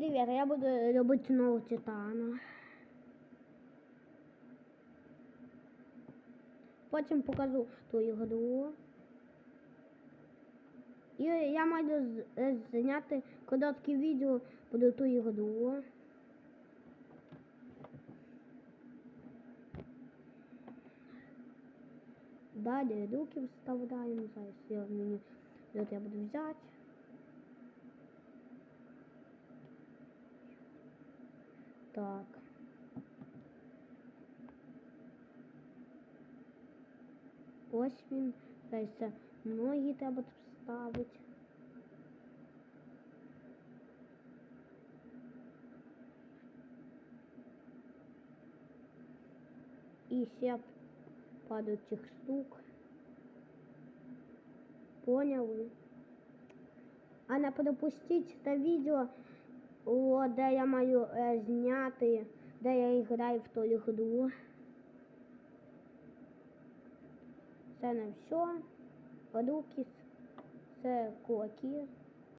Привіт, я буду робити нового титана. Потім покажу твою гру. І я маю зняти коротке відео про ту гру. Далі руки вставляємо. Зараз я мені я буду взяти. Так. Ось він. Зараз це ноги треба тут вставити. І ще пару цих штук. Поняли? А не пропустіть те відео, о, де я маю е, зняти, де я граю в ту гру. Це не все. Рукіс. це кулаки.